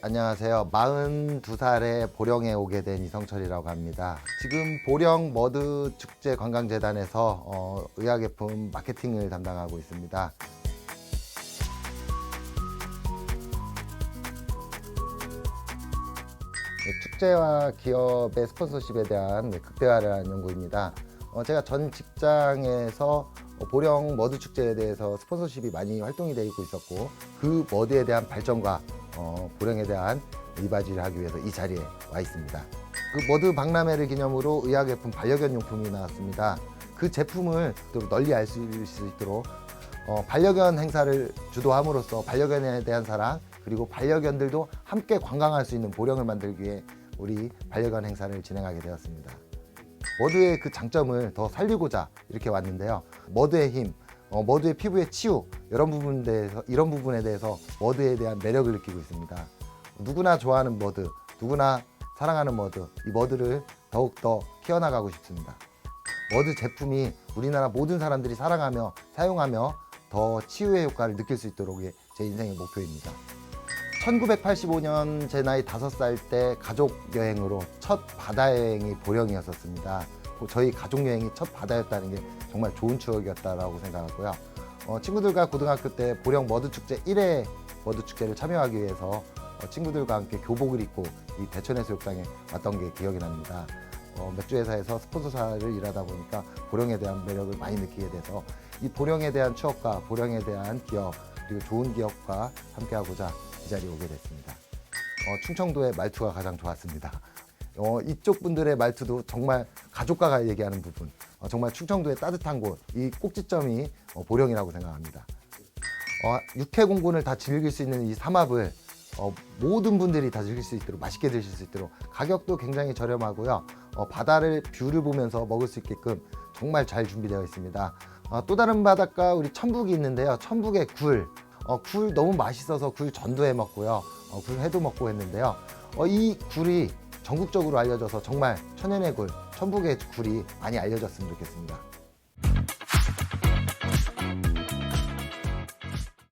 안녕하세요. 42살에 보령에 오게 된 이성철이라고 합니다. 지금 보령 머드 축제 관광재단에서 어, 의약예품 마케팅을 담당하고 있습니다. 네, 축제와 기업의 스폰서십에 대한 네, 극대화를 한 연구입니다. 어, 제가 전 직장에서 어, 보령 머드 축제에 대해서 스폰서십이 많이 활동이 되고 있었고 그 머드에 대한 발전과 어, 보령에 대한 리바지를 하기 위해서 이 자리에 와 있습니다. 그 머드 박람회를 기념으로 의약예품 반려견 용품이 나왔습니다. 그 제품을 또 널리 알 수 있도록 어, 반려견 행사를 주도함으로써 반려견에 대한 사랑 그리고 반려견들도 함께 관광할 수 있는 보령을 만들기 위해 우리 반려견 행사를 진행하게 되었습니다. 머드의 그 장점을 더 살리고자 이렇게 왔는데요. 머드의 힘, 어, 머드의 피부의 치유 이런 부분에 대해서 이런 부분에 대해서 머드에 대한 매력을 느끼고 있습니다. 누구나 좋아하는 머드, 누구나 사랑하는 머드, 이 머드를 더욱 더 키워나가고 싶습니다. 머드 제품이 우리나라 모든 사람들이 사랑하며 사용하며 더 치유의 효과를 느낄 수 있도록 제 인생의 목표입니다. 1985년 제 나이 5살 때 가족 여행으로 첫 바다 여행이 보령이었었습니다. 고- 저희 가족 여행이 첫 바다였다는 게 정말 좋은 추억이었다라고 생각하고요. 어, 친구들과 고등학교 때 보령 머드 축제 1회 머드 축제를 참여하기 위해서 어, 친구들과 함께 교복을 입고 이 대천해수욕장에 왔던 게 기억이 납니다. 어, 맥주 회사에서 스폰서사를 일하다 보니까 보령에 대한 매력을 많이 느끼게 돼서 이 보령에 대한 추억과 보령에 대한 기업 그리고 좋은 기업과 함께하고자 이 자리에 오게 됐습니다. 어, 충청도의 말투가 가장 좋았습니다. 어, 이쪽 분들의 말투도 정말 가족과 얘기하는 부분, 어, 정말 충청도의 따뜻한 곳, 이 꼭지점이 어, 보령이라고 생각합니다. 어, 육해 공군을 다 즐길 수 있는 이 삼합을 어, 모든 분들이 다 즐길 수 있도록 맛있게 드실 수 있도록 가격도 굉장히 저렴하고요. 어, 바다를 뷰를 보면서 먹을 수 있게끔 정말 잘 준비되어 있습니다. 어, 또 다른 바닷가 우리 천북이 있는데요. 천북의 굴, 어, 굴 너무 맛있어서 굴 전도 해 먹고요. 어, 굴 회도 먹고 했는데요. 어, 이 굴이 전국적으로 알려져서 정말 천연의 굴, 천북의 굴이 많이 알려졌으면 좋겠습니다.